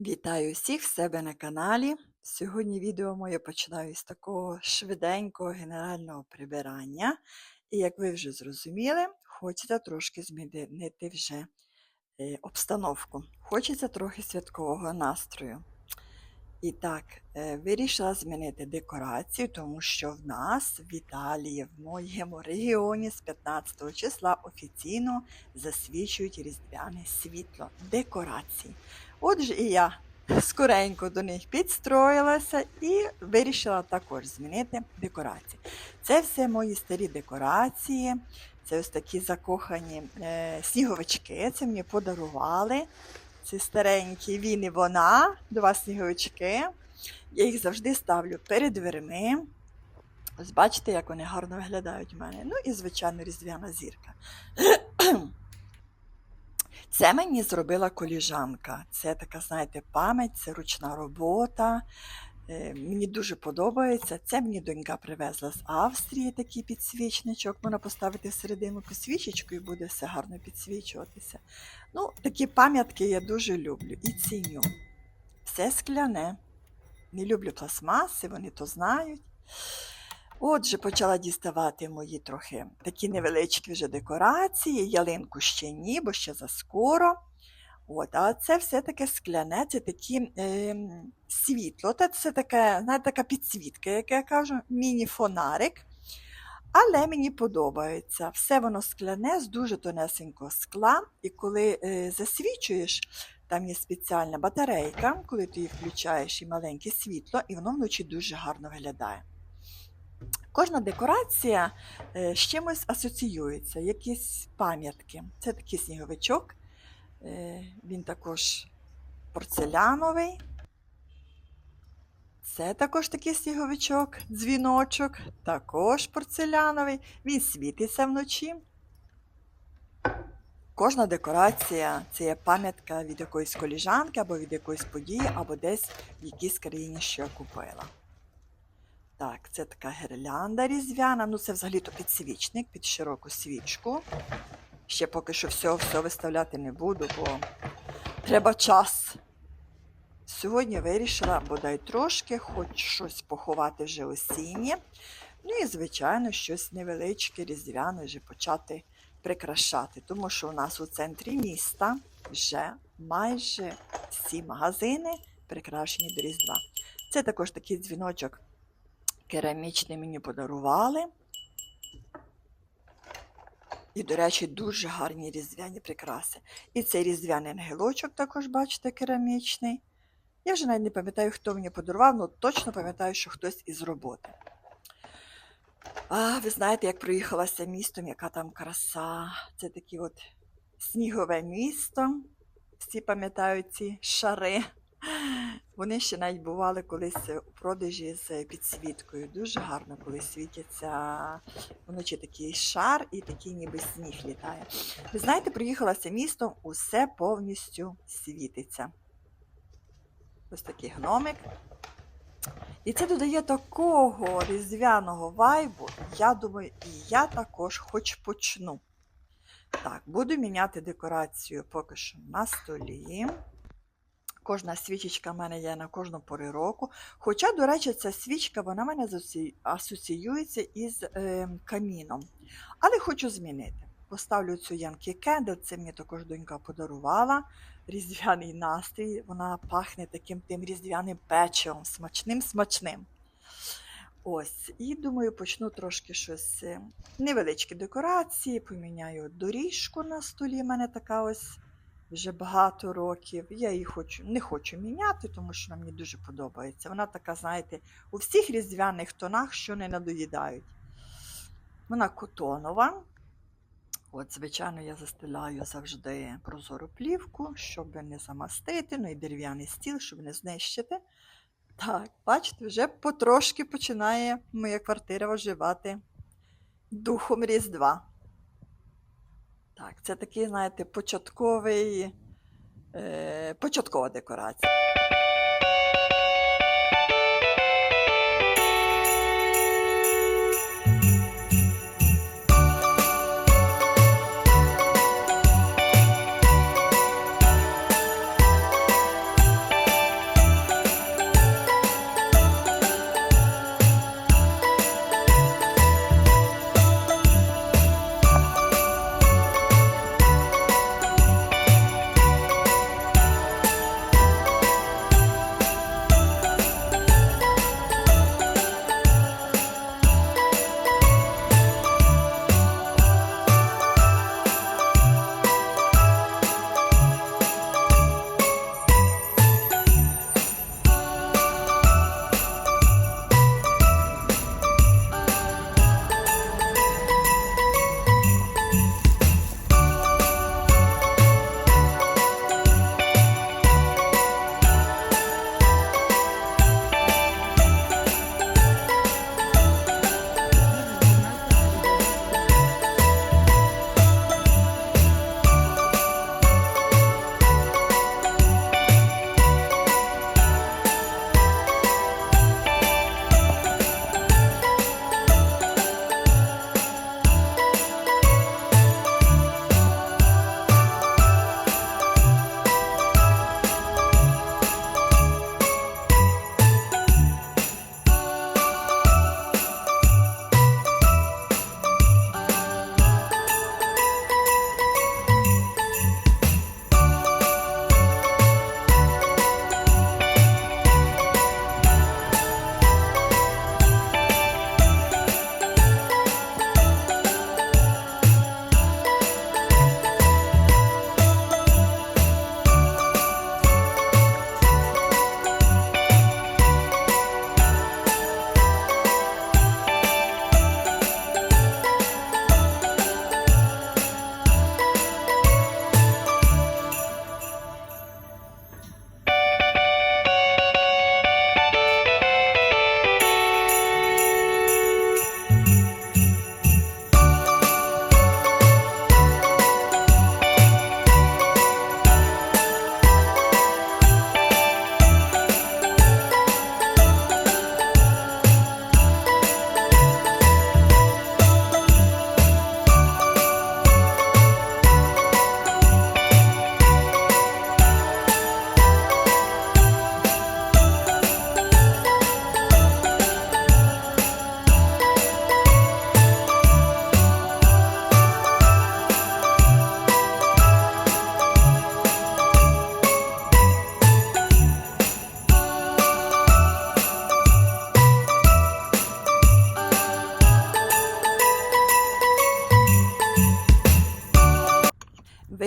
Вітаю всіх в себе на каналі. Сьогодні відео моє починаю з такого швиденького генерального прибирання. І як ви вже зрозуміли, хочеться трошки змінити вже е, обстановку. Хочеться трохи святкового настрою. І так, е, вирішила змінити декорацію, тому що в нас в Італії, в моєму регіоні з 15 числа офіційно засвічують різдвяне світло декорації. Отже, і я скоренько до них підстроїлася і вирішила також змінити декорації. Це все мої старі декорації, це ось такі закохані е, сніговички. Це мені подарували. Ці старенькі він і вона, два сніговички. Я їх завжди ставлю перед дверми. Ось бачите, як вони гарно виглядають в мене. Ну і, звичайно, різдвяна зірка. Це мені зробила коліжанка. Це така, знаєте, пам'ять, це ручна робота. Е, Мені дуже подобається. Це мені донька привезла з Австрії такий підсвічничок. Можна поставити всередину свічечку і буде все гарно підсвічуватися. Ну, такі пам'ятки я дуже люблю і ціню. Все скляне. Не люблю пластмаси, вони то знають. Отже, почала діставати мої трохи такі невеличкі вже декорації, ялинку ще ні, бо ще заскоро. От, а це все таке скляне, це такі е, світло, та це таке, знаєте, така підсвітка, як я кажу, міні-фонарик. Але мені подобається. Все воно скляне з дуже тонесенького скла. І коли е, засвічуєш, там є спеціальна батарейка, коли ти її включаєш і маленьке світло, і воно вночі дуже гарно виглядає. Кожна декорація е, з чимось асоціюється, якісь пам'ятки. Це такий сніговичок, він також порцеляновий. Це також такий сніговичок, дзвіночок, також порцеляновий. Він світиться вночі. Кожна декорація це є пам'ятка від якоїсь коліжанки або від якоїсь події, або десь в якійсь країні, що я купила. Так, це така гірлянда різдвяна. Ну, це взагалі-то підсвічник під широку свічку. Ще поки що все, все виставляти не буду, бо треба час. Сьогодні вирішила бодай трошки, хоч щось поховати вже осіннє. Ну і, звичайно, щось невеличке, різдвяне вже почати прикрашати. Тому що у нас у центрі міста вже майже всі магазини прикрашені до Різдва. Це також такий дзвіночок керамічний мені подарували. І, до речі, дуже гарні різдвяні прикраси. І цей різдвяний ангелочок також, бачите, керамічний. Я вже навіть не пам'ятаю, хто мені подарував, але точно пам'ятаю, що хтось із роботи. А, ви знаєте, як проїхалася містом, яка там краса. Це таке от снігове місто. Всі пам'ятають ці шари. Вони ще навіть бували колись у продажі з підсвіткою. Дуже гарно, коли світяться вночі такий шар і такий ніби сніг літає. Ви знаєте, приїхалася містом, усе повністю світиться. Ось такий гномик. І це додає такого різдвяного вайбу. Я думаю, і я також хоч почну. Так, буду міняти декорацію поки що на столі. Кожна свічечка в мене є на кожну пори року. Хоча, до речі, ця свічка вона в мене асоціюється із е, каміном. Але хочу змінити. Поставлю цю Янкі Кендл, це мені також донька подарувала. Різдвяний настрій, вона пахне таким тим різдвяним печивом, смачним-смачним. Ось, і думаю, почну трошки щось е, невеличкі декорації, поміняю доріжку на столі. У мене така ось вже багато років. Я її хочу, не хочу міняти, тому що вона мені дуже подобається. Вона така, знаєте, у всіх різдвяних тонах, що не надоїдають. Вона котонова. От, звичайно, я застеляю завжди прозору плівку, щоб не замастити, ну і дерев'яний стіл, щоб не знищити. Так, бачите, вже потрошки починає моя квартира оживати духом Різдва. Так, це такий, знаєте, початковий, е, початкова декорація.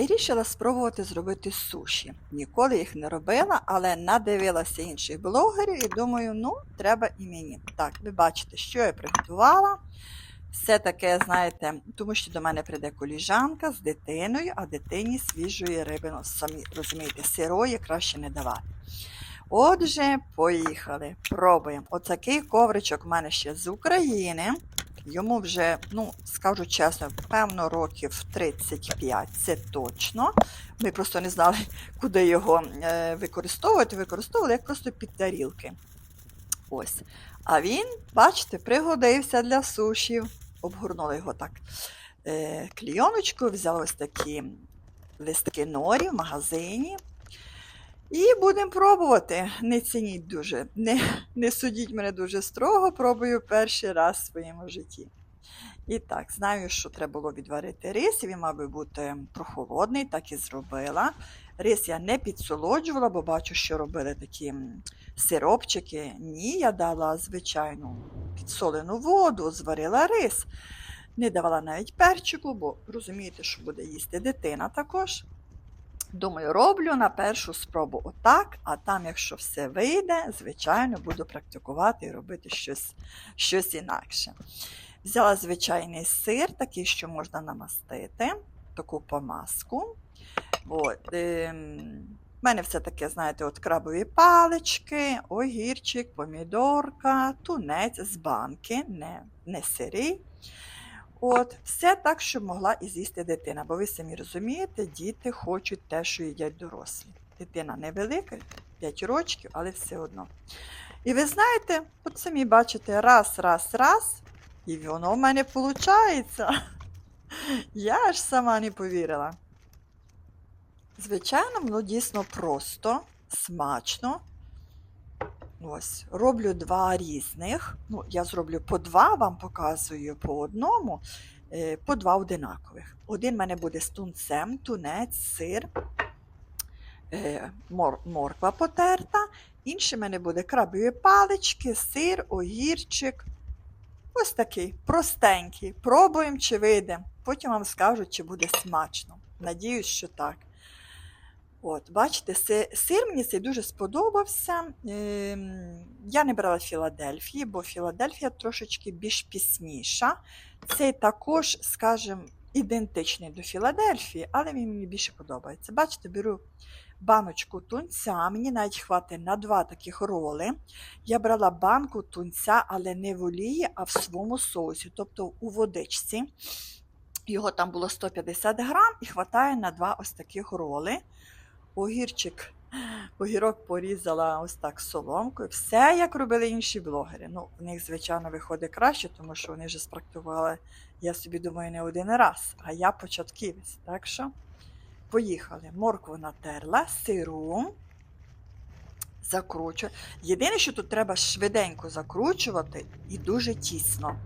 Вирішила спробувати зробити суші. Ніколи їх не робила, але надивилася інших блогерів і думаю, ну, треба і мені. Так, ви бачите, що я приготувала. Все таке, знаєте, тому що до мене прийде коліжанка з дитиною, а дитині свіжої риби, ну, самі розумієте, сирої краще не давати. Отже, поїхали, пробуємо. Отакий ковричок в мене ще з України. Йому вже, ну, скажу чесно, певно, років 35, це точно. Ми просто не знали, куди його е, використовувати. Використовували як просто під тарілки. Ось. А він, бачите, пригодився для сушів. Обгорнули його так е, клійоночкою, взяли ось такі листки норі в магазині. І будемо пробувати. Не цініть дуже, не, не судіть мене дуже строго, пробую перший раз в своєму житті. І так, знаю, що треба було відварити рис, і він мав би бути прохолодний, так і зробила. Рис я не підсолоджувала, бо бачу, що робили такі сиропчики. Ні, я дала звичайну підсолену воду, зварила рис. Не давала навіть перчику, бо розумієте, що буде їсти дитина також. Думаю, роблю на першу спробу отак, а там, якщо все вийде, звичайно, буду практикувати і робити щось, щось інакше. Взяла звичайний сир, такий, що можна намастити, таку помазку. От, ем, в мене все таке, знаєте, от крабові палички, огірчик, помідорка, тунець з банки, не, не сирий. От, все так, щоб могла і з'їсти дитина. Бо ви самі розумієте, діти хочуть те, що їдять дорослі. Дитина невелика, 5 років, але все одно. І ви знаєте, от самі бачите, раз, раз, раз, і воно в мене виходить. Я аж сама не повірила. Звичайно, воно дійсно просто, смачно. Ось, роблю два різних. Ну, я зроблю по два, вам показую по одному, е, по два одинакових. Один в мене буде з тунцем, тунець, сир, е, мор, морква потерта. Інший в мене буде крабові палички, сир, огірчик. Ось такий простенький. Пробуємо, чи вийде. Потім вам скажу, чи буде смачно. Надіюсь, що так. От, бачите, сир мені цей дуже сподобався. Ем, Я не брала Філадельфії, бо Філадельфія трошечки більш пісніша. Цей також, скажімо, ідентичний до Філадельфії, але він мені більше подобається. Бачите, беру баночку тунця, мені навіть хватить на два таких роли. Я брала банку тунця, але не в олії, а в своєму соусі, тобто у водичці. Його там було 150 грам і хватає на два ось таких роли огірчик, огірок порізала ось так соломкою. Все, як робили інші блогери. Ну, в них, звичайно, виходить краще, тому що вони вже спрактикували, я собі думаю, не один раз, а я початківець. Так що поїхали. Моркву натерла, сиру. Закручую. Єдине, що тут треба швиденько закручувати і дуже тісно.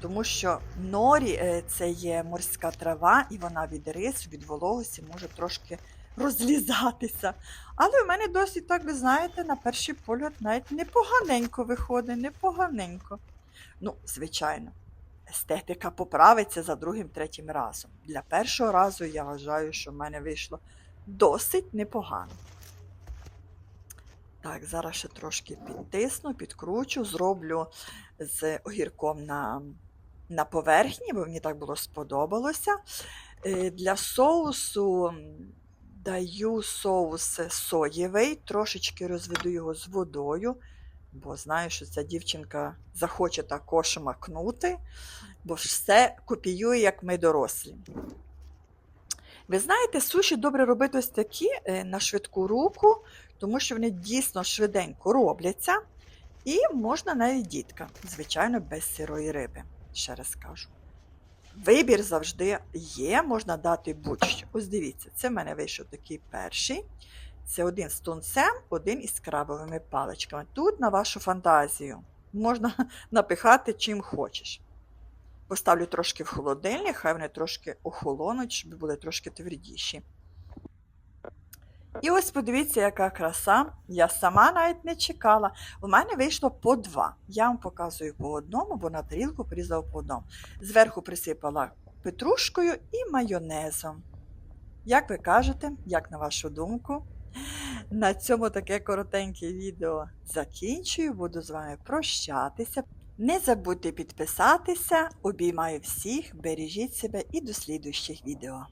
Тому що норі е, це є морська трава, і вона від рису, від вологості може трошки розлізатися. Але в мене досить, так ви знаєте, на перший погляд навіть непоганенько виходить, непоганенько. Ну, звичайно, естетика поправиться за другим-третім разом. Для першого разу я вважаю, що в мене вийшло досить непогано. Так, зараз ще трошки підтисну, підкручу, зроблю з огірком на, на поверхні, бо мені так було сподобалося. Е, Для соусу даю соус соєвий, трошечки розведу його з водою, бо знаю, що ця дівчинка захоче також макнути, бо все копіює, як ми дорослі. Ви знаєте, суші добре робити ось такі е, на швидку руку, тому що вони дійсно швиденько робляться. І можна навіть діткам, звичайно, без сирої риби, ще раз кажу. Вибір завжди є, можна дати будь-що. Ось дивіться, це в мене вийшов такий перший. Це один з тунцем, один із крабовими паличками. Тут на вашу фантазію можна напихати чим хочеш. Поставлю трошки в холодильник, хай вони трошки охолонуть, щоб були трошки твердіші. І ось подивіться, яка краса. Я сама навіть не чекала. У мене вийшло по два. Я вам показую по одному, бо на тарілку порізала по одному. Зверху присипала петрушкою і майонезом. Як ви кажете, як на вашу думку, на цьому таке коротеньке відео закінчую. Буду з вами прощатися. Не забудьте підписатися, обіймаю всіх, бережіть себе і до слідущих відео.